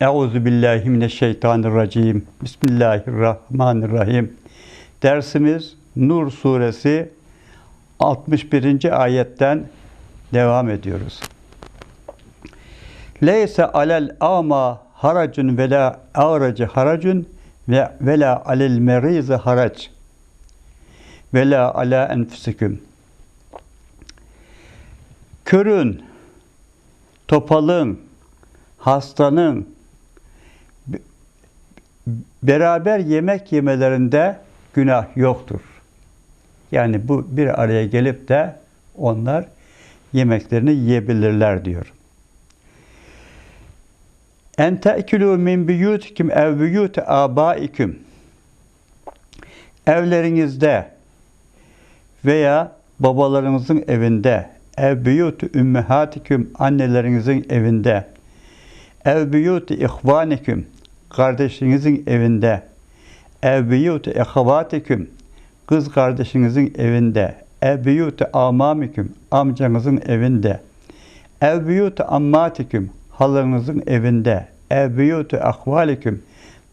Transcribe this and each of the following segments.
Euzu billahi mineşşeytanirracim. Bismillahirrahmanirrahim. Dersimiz Nur suresi 61. ayetten devam ediyoruz. Leyse alel ama haracun ve la ağracı haracun ve ve la alel merizi harac ve la ala enfusikum. Körün, topalın, hastanın beraber yemek yemelerinde günah yoktur. Yani bu bir araya gelip de onlar yemeklerini yiyebilirler diyor. En te'külü min biyutikum ev biyut abaikum. Evlerinizde veya babalarınızın evinde, ev biyut ümmehatikum annelerinizin evinde, ev biyuti ihvaniküm kardeşinizin evinde. Ev biyuti ehavatiküm kız kardeşinizin evinde. Ev biyuti amamiküm amcanızın evinde. Ev biyuti ammatiküm halınızın evinde. Ev biyuti ahvaliküm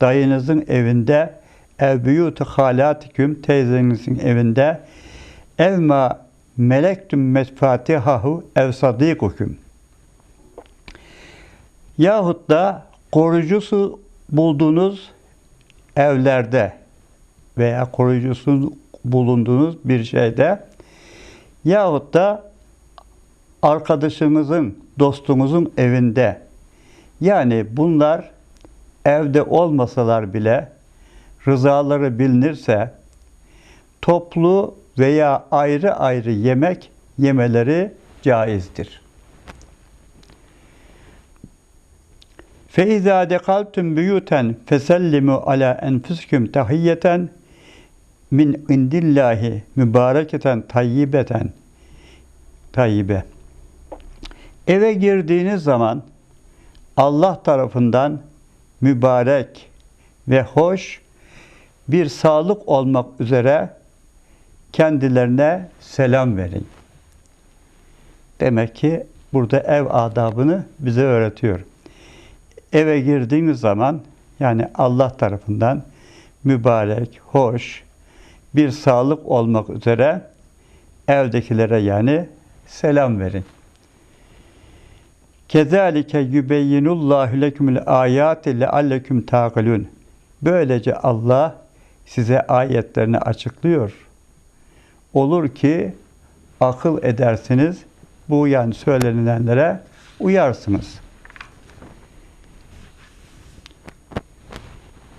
dayınızın evinde. Ev biyuti halatiküm teyzenizin evinde. Ev ma melektüm mesfatihahu ev sadikukum Yahut da koruyucusu bulduğunuz evlerde veya koruyucusu bulunduğunuz bir şeyde yahut da arkadaşınızın, dostunuzun evinde yani bunlar evde olmasalar bile rızaları bilinirse toplu veya ayrı ayrı yemek yemeleri caizdir. فَاِذَا دَقَلْتُمْ بُيُوتًا فَسَلِّمُوا عَلَى اَنْفُسِكُمْ تَحِيَّةً min indillahi mübareketen tayyibeten tayyibe. Eve girdiğiniz zaman Allah tarafından mübarek ve hoş bir sağlık olmak üzere kendilerine selam verin. Demek ki burada ev adabını bize öğretiyor eve girdiğiniz zaman yani Allah tarafından mübarek, hoş bir sağlık olmak üzere evdekilere yani selam verin. Kezalike yubeyyinullahu lekümül ayati lealleküm taqilun. Böylece Allah size ayetlerini açıklıyor. Olur ki akıl edersiniz. Bu yani söylenilenlere uyarsınız.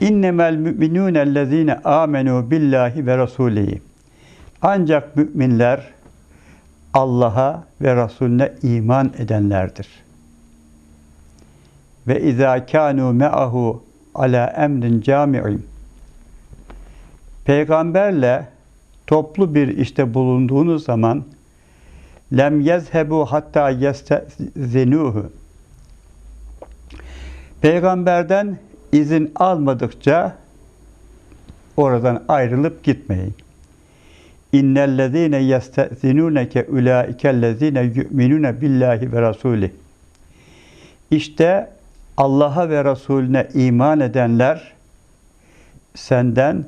İnnemel müminûnellezîne âmenû billahi ve rasûlihi. Ancak müminler Allah'a ve Resulüne iman edenlerdir. Ve izâ kânû me'ahu ala emrin cami'in. Peygamberle toplu bir işte bulunduğunuz zaman lem yezhebu hatta yestezinuhu. Peygamberden izin almadıkça oradan ayrılıp gitmeyin. İnnellezîne yestezinûneke ulâikellezîne yu'minûne billahi ve rasûlih. İşte Allah'a ve Resulüne iman edenler senden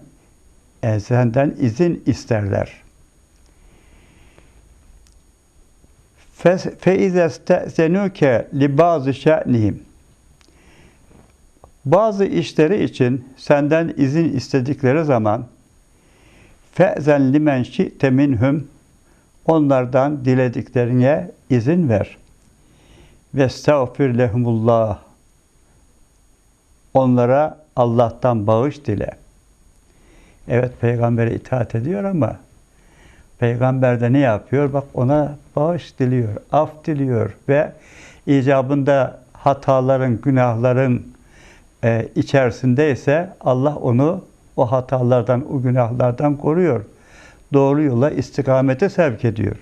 e, senden izin isterler. Fe izestezenuke li bazı şe'nihim bazı işleri için senden izin istedikleri zaman fe'zen limen şi'te minhum onlardan dilediklerine izin ver. Ve estağfir lehumullah onlara Allah'tan bağış dile. Evet peygambere itaat ediyor ama peygamber de ne yapıyor? Bak ona bağış diliyor, af diliyor ve icabında hataların, günahların, e, Allah onu o hatalardan, o günahlardan koruyor. Doğru yola, istikamete sevk ediyor.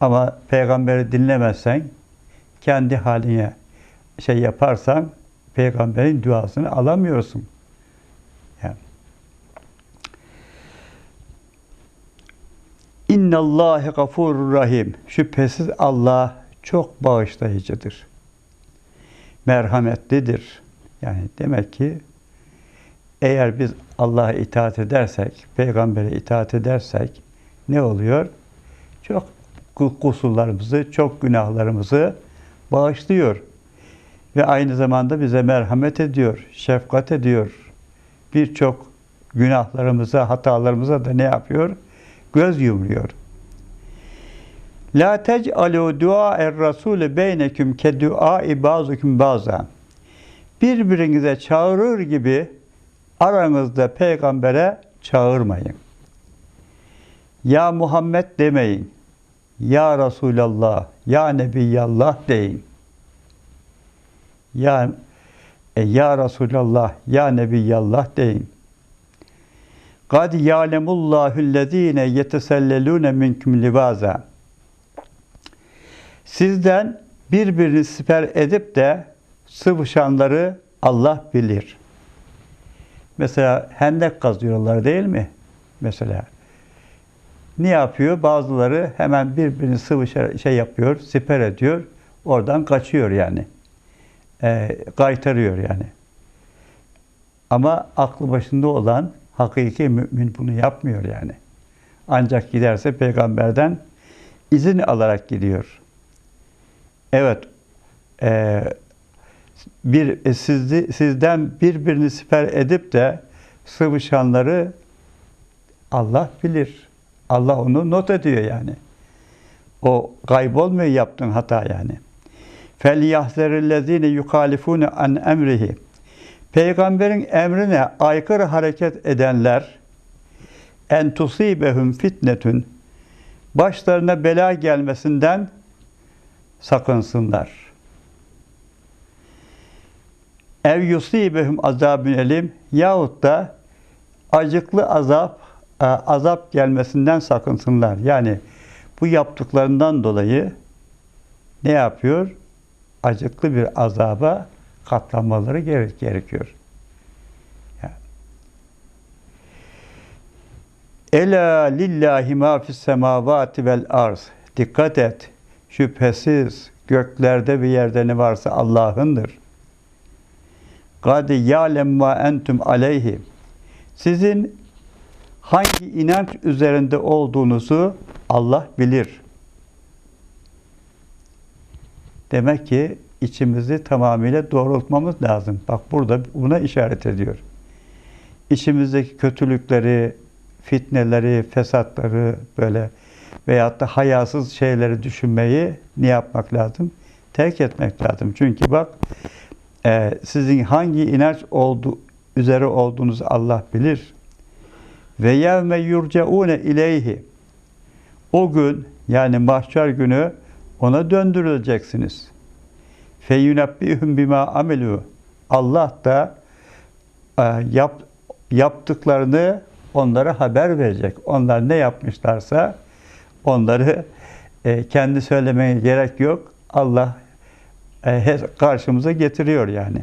Ama peygamberi dinlemezsen, kendi haline şey yaparsan, peygamberin duasını alamıyorsun. Yani. İnnallâhe gafurur rahim. Şüphesiz Allah çok bağışlayıcıdır. Merhametlidir. Yani demek ki eğer biz Allah'a itaat edersek, peygambere itaat edersek ne oluyor? Çok kusurlarımızı, çok günahlarımızı bağışlıyor. Ve aynı zamanda bize merhamet ediyor, şefkat ediyor. Birçok günahlarımıza, hatalarımıza da ne yapıyor? Göz yumruyor. La tec'alu dua er rasul beyneküm ke duai bazukum baza. Birbirinize çağırır gibi aranızda peygambere çağırmayın. Ya Muhammed demeyin. Ya Resulallah, Ya Nebiyallah deyin. Ya e, Ya Resulallah, Ya Nebiyallah deyin. Kad ya'lemullahu lezine yetesellelune minkum libaza. Sizden birbirini siper edip de sıvışanları Allah bilir. Mesela hendek kazıyorlar değil mi? Mesela ne yapıyor? Bazıları hemen birbirini sıvı şey yapıyor, siper ediyor. Oradan kaçıyor yani. E, kaytarıyor yani. Ama aklı başında olan hakiki mümin bunu yapmıyor yani. Ancak giderse peygamberden izin alarak gidiyor. Evet. E, bir e, sizden birbirini siper edip de sığmışanları Allah bilir. Allah onu not ediyor yani. O kaybolmuyor yaptığın hata yani. Fel yahzerillezine yukalifune an emrihi. Peygamberin emrine aykırı hareket edenler en tusibehum fitnetün başlarına bela gelmesinden sakınsınlar. Ev yusibehum azabün elim yahut da acıklı azap e, azap gelmesinden sakınsınlar. Yani bu yaptıklarından dolayı ne yapıyor? Acıklı bir azaba katlanmaları gerekiyor. Ela lillahi ma fis semavati vel arz. Dikkat et. Şüphesiz göklerde bir yerde ne varsa Allah'ındır. Kad ya'lem ma entum aleyhi. Sizin hangi inanç üzerinde olduğunuzu Allah bilir. Demek ki içimizi tamamıyla doğrultmamız lazım. Bak burada buna işaret ediyor. İçimizdeki kötülükleri, fitneleri, fesatları böyle veyahut da hayasız şeyleri düşünmeyi ne yapmak lazım? Terk etmek lazım. Çünkü bak e, sizin hangi inanç oldu, üzere olduğunuzu Allah bilir. Ve yevme yurcaune ileyhi. O gün yani mahşer günü ona döndürüleceksiniz. Feyunabbihum bima amelu. Allah da e, yap, yaptıklarını onlara haber verecek. Onlar ne yapmışlarsa onları e, kendi söylemeye gerek yok. Allah e, karşımıza getiriyor yani.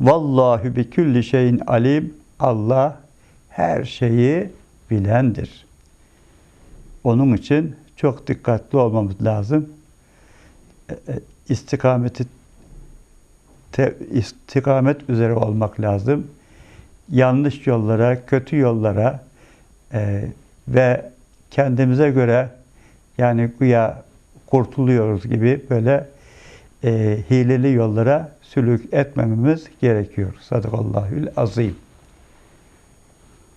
Vallahu bi külli şeyin alim. Allah her şeyi bilendir. Onun için çok dikkatli olmamız lazım. E, e, istikameti te, istikamet üzere olmak lazım. Yanlış yollara, kötü yollara e, ve kendimize göre yani güya kurtuluyoruz gibi böyle e, hileli yollara sülük etmememiz gerekiyor. Sadakallahül azim.